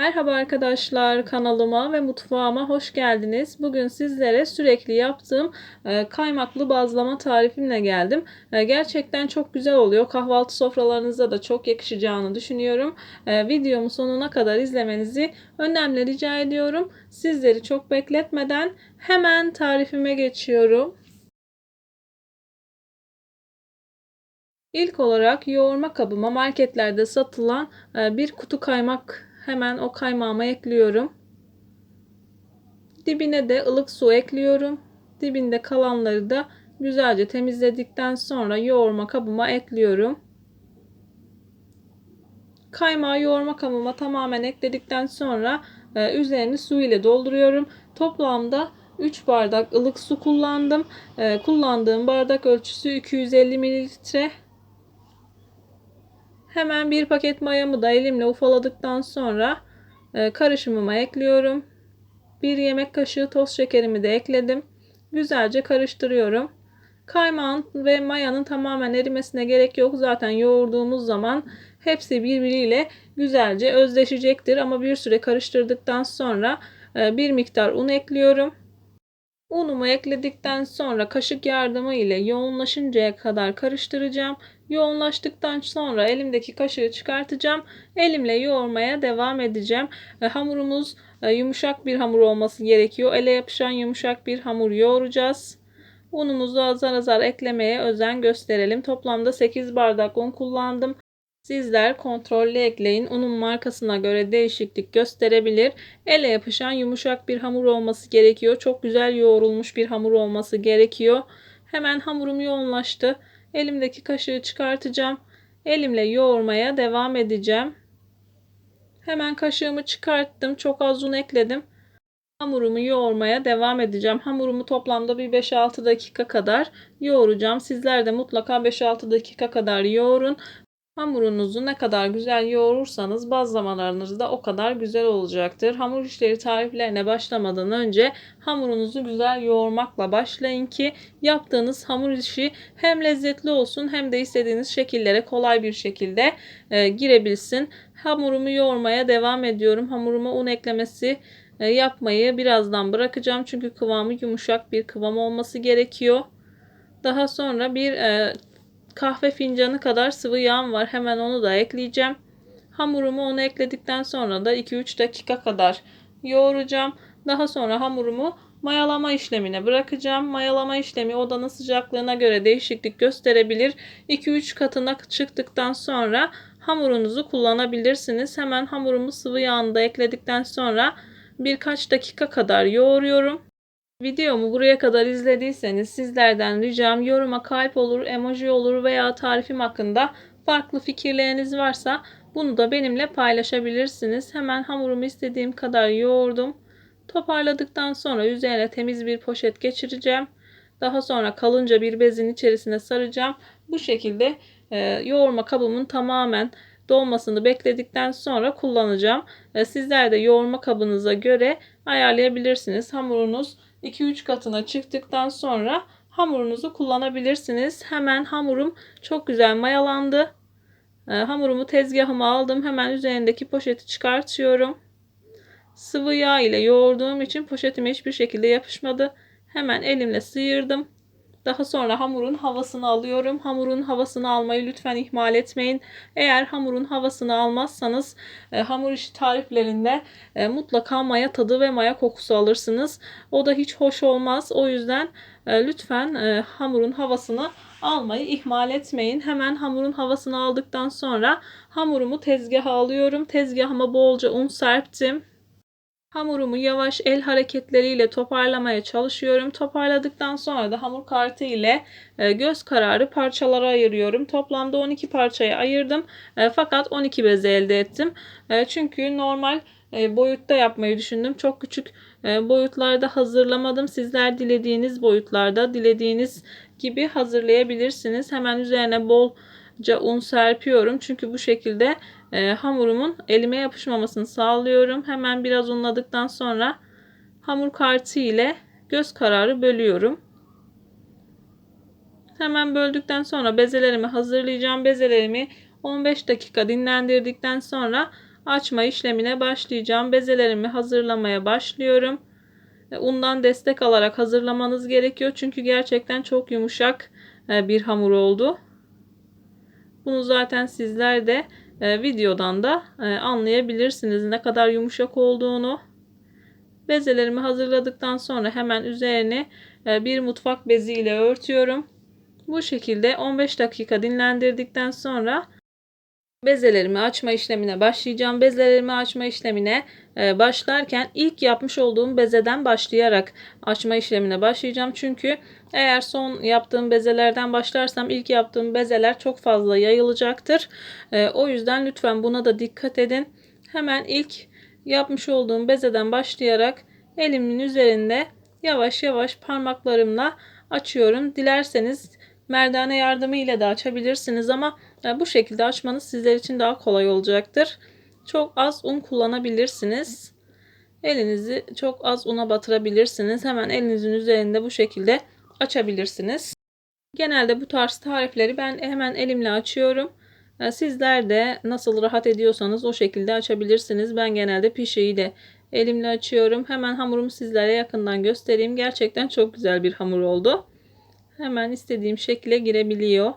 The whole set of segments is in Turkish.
Merhaba arkadaşlar kanalıma ve mutfağıma hoş geldiniz. Bugün sizlere sürekli yaptığım e, kaymaklı bazlama tarifimle geldim. E, gerçekten çok güzel oluyor. Kahvaltı sofralarınızda da çok yakışacağını düşünüyorum. E, videomu sonuna kadar izlemenizi önemli rica ediyorum. Sizleri çok bekletmeden hemen tarifime geçiyorum. İlk olarak yoğurma kabıma marketlerde satılan bir kutu kaymak Hemen o kaymağıma ekliyorum. Dibine de ılık su ekliyorum. Dibinde kalanları da güzelce temizledikten sonra yoğurma kabıma ekliyorum. Kaymağı yoğurma kabıma tamamen ekledikten sonra e, üzerini su ile dolduruyorum. Toplamda 3 bardak ılık su kullandım. E, kullandığım bardak ölçüsü 250 mililitre. Hemen bir paket mayamı da elimle ufaladıktan sonra e, karışımıma ekliyorum. Bir yemek kaşığı toz şekerimi de ekledim. Güzelce karıştırıyorum. Kaymağın ve mayanın tamamen erimesine gerek yok. Zaten yoğurduğumuz zaman hepsi birbiriyle güzelce özleşecektir. Ama bir süre karıştırdıktan sonra e, bir miktar un ekliyorum. Unumu ekledikten sonra kaşık yardımı ile yoğunlaşıncaya kadar karıştıracağım. Yoğunlaştıktan sonra elimdeki kaşığı çıkartacağım. Elimle yoğurmaya devam edeceğim. E, hamurumuz e, yumuşak bir hamur olması gerekiyor. Ele yapışan yumuşak bir hamur yoğuracağız. Unumuzu azar azar eklemeye özen gösterelim. Toplamda 8 bardak un kullandım. Sizler kontrollü ekleyin. Unun markasına göre değişiklik gösterebilir. Ele yapışan yumuşak bir hamur olması gerekiyor. Çok güzel yoğrulmuş bir hamur olması gerekiyor. Hemen hamurum yoğunlaştı. Elimdeki kaşığı çıkartacağım. Elimle yoğurmaya devam edeceğim. Hemen kaşığımı çıkarttım. Çok az un ekledim. Hamurumu yoğurmaya devam edeceğim. Hamurumu toplamda bir 5-6 dakika kadar yoğuracağım. Sizler de mutlaka 5-6 dakika kadar yoğurun. Hamurunuzu ne kadar güzel yoğurursanız bazlamalarınız da o kadar güzel olacaktır. Hamur işleri tariflerine başlamadan önce hamurunuzu güzel yoğurmakla başlayın ki yaptığınız hamur işi hem lezzetli olsun hem de istediğiniz şekillere kolay bir şekilde e, girebilsin. Hamurumu yoğurmaya devam ediyorum. Hamuruma un eklemesi e, yapmayı birazdan bırakacağım. Çünkü kıvamı yumuşak bir kıvam olması gerekiyor. Daha sonra bir e, kahve fincanı kadar sıvı yağım var. Hemen onu da ekleyeceğim. Hamurumu onu ekledikten sonra da 2-3 dakika kadar yoğuracağım. Daha sonra hamurumu mayalama işlemine bırakacağım. Mayalama işlemi odanın sıcaklığına göre değişiklik gösterebilir. 2-3 katına çıktıktan sonra hamurunuzu kullanabilirsiniz. Hemen hamurumu sıvı yağında ekledikten sonra birkaç dakika kadar yoğuruyorum. Videomu buraya kadar izlediyseniz sizlerden ricam yoruma kalp olur, emoji olur veya tarifim hakkında farklı fikirleriniz varsa bunu da benimle paylaşabilirsiniz. Hemen hamurumu istediğim kadar yoğurdum. Toparladıktan sonra üzerine temiz bir poşet geçireceğim. Daha sonra kalınca bir bezin içerisine saracağım. Bu şekilde e, yoğurma kabımın tamamen dolmasını bekledikten sonra kullanacağım. E, sizler de yoğurma kabınıza göre ayarlayabilirsiniz. Hamurunuz 2-3 katına çıktıktan sonra hamurunuzu kullanabilirsiniz. Hemen hamurum çok güzel mayalandı. E, hamurumu tezgahıma aldım. Hemen üzerindeki poşeti çıkartıyorum. Sıvı yağ ile yoğurduğum için poşetime hiçbir şekilde yapışmadı. Hemen elimle sıyırdım. Daha sonra hamurun havasını alıyorum. Hamurun havasını almayı lütfen ihmal etmeyin. Eğer hamurun havasını almazsanız e, hamur işi tariflerinde e, mutlaka maya tadı ve maya kokusu alırsınız. O da hiç hoş olmaz. O yüzden e, lütfen e, hamurun havasını almayı ihmal etmeyin. Hemen hamurun havasını aldıktan sonra hamurumu tezgaha alıyorum. Tezgahıma bolca un serptim. Hamurumu yavaş el hareketleriyle toparlamaya çalışıyorum. Toparladıktan sonra da hamur kartı ile e, göz kararı parçalara ayırıyorum. Toplamda 12 parçaya ayırdım. E, fakat 12 bez elde ettim. E, çünkü normal boyutta yapmayı düşündüm. Çok küçük boyutlarda hazırlamadım. Sizler dilediğiniz boyutlarda, dilediğiniz gibi hazırlayabilirsiniz. Hemen üzerine bolca un serpiyorum. Çünkü bu şekilde e, hamurumun elime yapışmamasını sağlıyorum. Hemen biraz unladıktan sonra hamur kartı ile göz kararı bölüyorum. Hemen böldükten sonra bezelerimi hazırlayacağım. Bezelerimi 15 dakika dinlendirdikten sonra açma işlemine başlayacağım. Bezelerimi hazırlamaya başlıyorum. E, Undan destek alarak hazırlamanız gerekiyor. Çünkü gerçekten çok yumuşak e, bir hamur oldu. Bunu zaten sizler de e, videodan da e, anlayabilirsiniz ne kadar yumuşak olduğunu. Bezelerimi hazırladıktan sonra hemen üzerini e, bir mutfak beziyle örtüyorum. Bu şekilde 15 dakika dinlendirdikten sonra bezelerimi açma işlemine başlayacağım. Bezelerimi açma işlemine e, başlarken ilk yapmış olduğum bezeden başlayarak açma işlemine başlayacağım. Çünkü eğer son yaptığım bezelerden başlarsam ilk yaptığım bezeler çok fazla yayılacaktır. E, o yüzden lütfen buna da dikkat edin. Hemen ilk yapmış olduğum bezeden başlayarak elimin üzerinde yavaş yavaş parmaklarımla açıyorum. Dilerseniz merdane yardımı ile de açabilirsiniz ama bu şekilde açmanız sizler için daha kolay olacaktır. Çok az un kullanabilirsiniz. Elinizi çok az una batırabilirsiniz. Hemen elinizin üzerinde bu şekilde açabilirsiniz. Genelde bu tarz tarifleri ben hemen elimle açıyorum. E, Sizler de nasıl rahat ediyorsanız o şekilde açabilirsiniz. Ben genelde pişiyle elimle açıyorum. Hemen hamurumu sizlere yakından göstereyim. Gerçekten çok güzel bir hamur oldu. Hemen istediğim şekle girebiliyor.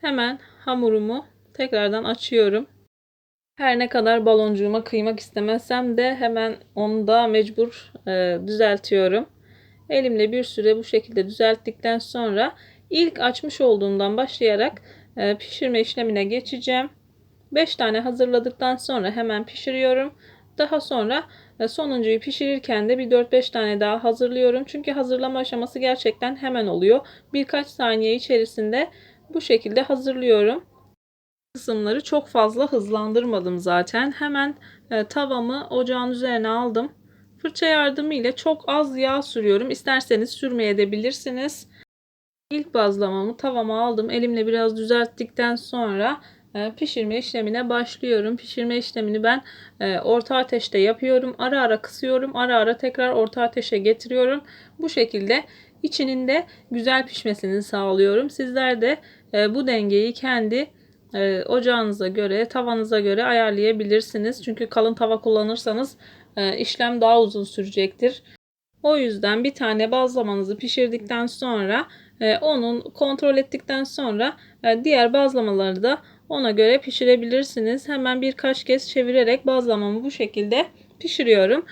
Hemen hamurumu tekrardan açıyorum. Her ne kadar baloncuğuma kıymak istemezsem de hemen onu da mecbur e, düzeltiyorum. Elimle bir süre bu şekilde düzelttikten sonra ilk açmış olduğumdan başlayarak e, pişirme işlemine geçeceğim. 5 tane hazırladıktan sonra hemen pişiriyorum. Daha sonra e, sonuncuyu pişirirken de bir 4-5 tane daha hazırlıyorum. Çünkü hazırlama aşaması gerçekten hemen oluyor. Birkaç saniye içerisinde bu şekilde hazırlıyorum. Kısımları çok fazla hızlandırmadım zaten. Hemen e, tavamı ocağın üzerine aldım. Fırça yardımıyla çok az yağ sürüyorum. İsterseniz sürmeyebilirsiniz. İlk bazlamamı tavama aldım. Elimle biraz düzelttikten sonra e, pişirme işlemine başlıyorum. Pişirme işlemini ben e, orta ateşte yapıyorum. Ara ara kısıyorum. Ara ara tekrar orta ateşe getiriyorum. Bu şekilde içinin de güzel pişmesini sağlıyorum. Sizler de e, bu dengeyi kendi e, ocağınıza göre, tavanıza göre ayarlayabilirsiniz. Çünkü kalın tava kullanırsanız e, işlem daha uzun sürecektir. O yüzden bir tane bazlamanızı pişirdikten sonra e, onun kontrol ettikten sonra diğer bazlamaları da ona göre pişirebilirsiniz. Hemen birkaç kez çevirerek bazlamamı bu şekilde pişiriyorum.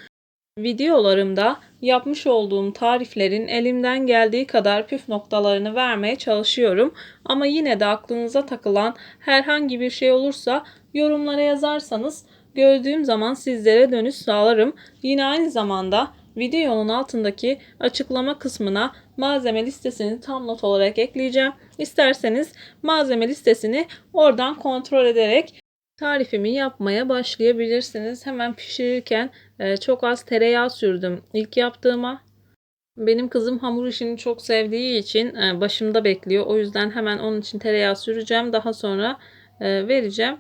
Videolarımda yapmış olduğum tariflerin elimden geldiği kadar püf noktalarını vermeye çalışıyorum. Ama yine de aklınıza takılan herhangi bir şey olursa yorumlara yazarsanız gördüğüm zaman sizlere dönüş sağlarım. Yine aynı zamanda videonun altındaki açıklama kısmına malzeme listesini tam not olarak ekleyeceğim. İsterseniz malzeme listesini oradan kontrol ederek tarifimi yapmaya başlayabilirsiniz. Hemen pişirirken e, çok az tereyağı sürdüm ilk yaptığıma. Benim kızım hamur işini çok sevdiği için e, başımda bekliyor. O yüzden hemen onun için tereyağı süreceğim. Daha sonra e, vereceğim.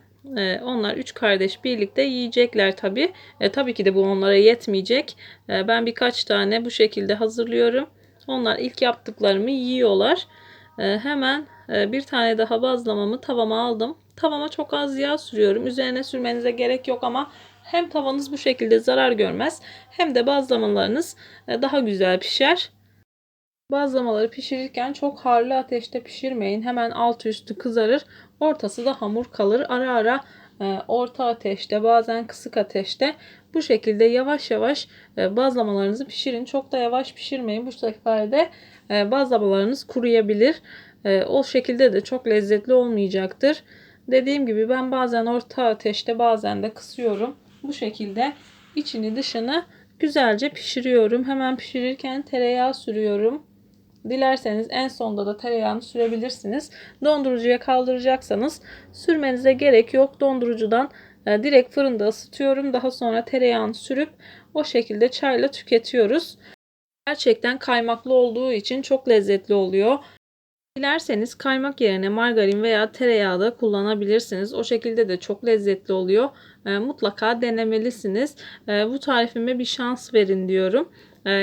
Onlar üç kardeş birlikte yiyecekler tabi. E, tabii ki de bu onlara yetmeyecek. E, ben birkaç tane bu şekilde hazırlıyorum. Onlar ilk yaptıklarımı yiyorlar. E, hemen e, bir tane daha bazlamamı tavama aldım. Tavama çok az yağ sürüyorum. Üzerine sürmenize gerek yok ama hem tavanız bu şekilde zarar görmez hem de bazlamalarınız e, daha güzel pişer. Bazlamaları pişirirken çok harlı ateşte pişirmeyin. Hemen altı üstü kızarır. Ortası da hamur kalır. Ara ara orta ateşte bazen kısık ateşte bu şekilde yavaş yavaş e, bazlamalarınızı pişirin. Çok da yavaş pişirmeyin. Bu sefer de e, bazlamalarınız kuruyabilir. O şekilde de çok lezzetli olmayacaktır. Dediğim gibi ben bazen orta ateşte bazen de kısıyorum. Bu şekilde içini dışını güzelce pişiriyorum. Hemen pişirirken tereyağı sürüyorum. Dilerseniz en sonda da tereyağını sürebilirsiniz. Dondurucuya kaldıracaksanız sürmenize gerek yok. Dondurucudan e, direkt fırında ısıtıyorum. Daha sonra tereyağını sürüp o şekilde çayla tüketiyoruz. Gerçekten kaymaklı olduğu için çok lezzetli oluyor. Dilerseniz kaymak yerine margarin veya tereyağı da kullanabilirsiniz. O şekilde de çok lezzetli oluyor. E, mutlaka denemelisiniz. E, bu tarifime bir şans verin diyorum.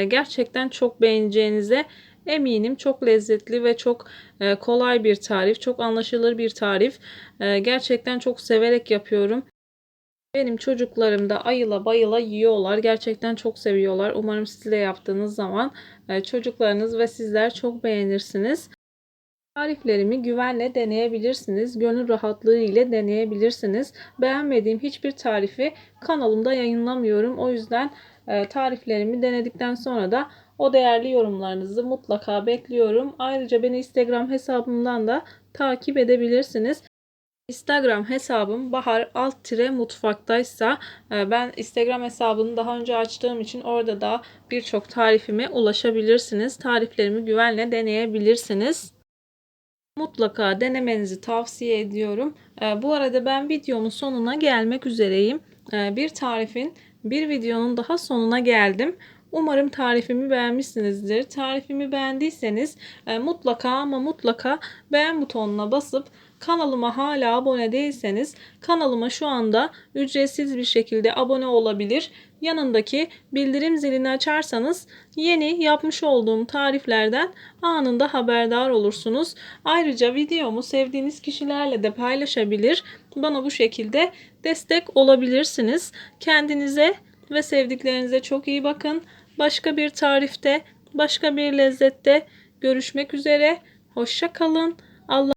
Gerçekten çok beğeneceğinize eminim. Çok lezzetli ve çok e, kolay bir tarif. Çok anlaşılır bir tarif. E, gerçekten çok severek yapıyorum. Benim çocuklarım da ayıla bayıla yiyorlar. Gerçekten çok seviyorlar. Umarım siz de yaptığınız zaman e, çocuklarınız ve sizler çok beğenirsiniz. Tariflerimi güvenle deneyebilirsiniz. Gönül rahatlığı ile deneyebilirsiniz. Beğenmediğim hiçbir tarifi kanalımda yayınlamıyorum. O yüzden tariflerimi denedikten sonra da o değerli yorumlarınızı mutlaka bekliyorum. Ayrıca beni Instagram hesabımdan da takip edebilirsiniz. Instagram hesabım bahar alt tire mutfaktaysa e, ben Instagram hesabını daha önce açtığım için orada da birçok tarifime ulaşabilirsiniz. Tariflerimi güvenle deneyebilirsiniz. Mutlaka denemenizi tavsiye ediyorum. E, Bu arada ben videomun sonuna gelmek üzereyim. E, Bir tarifin, bir videonun daha sonuna geldim. Umarım tarifimi beğenmişsinizdir. Tarifimi beğendiyseniz e, mutlaka ama mutlaka beğen butonuna basıp kanalıma hala abone değilseniz kanalıma şu anda ücretsiz bir şekilde abone olabilir. Yanındaki bildirim zilini açarsanız yeni yapmış olduğum tariflerden anında haberdar olursunuz. Ayrıca videomu sevdiğiniz kişilerle de paylaşabilir. Bana bu şekilde destek olabilirsiniz. Kendinize ve sevdiklerinize çok iyi bakın. Başka bir tarifte, başka bir lezzette görüşmek üzere. Hoşça kalın. Allah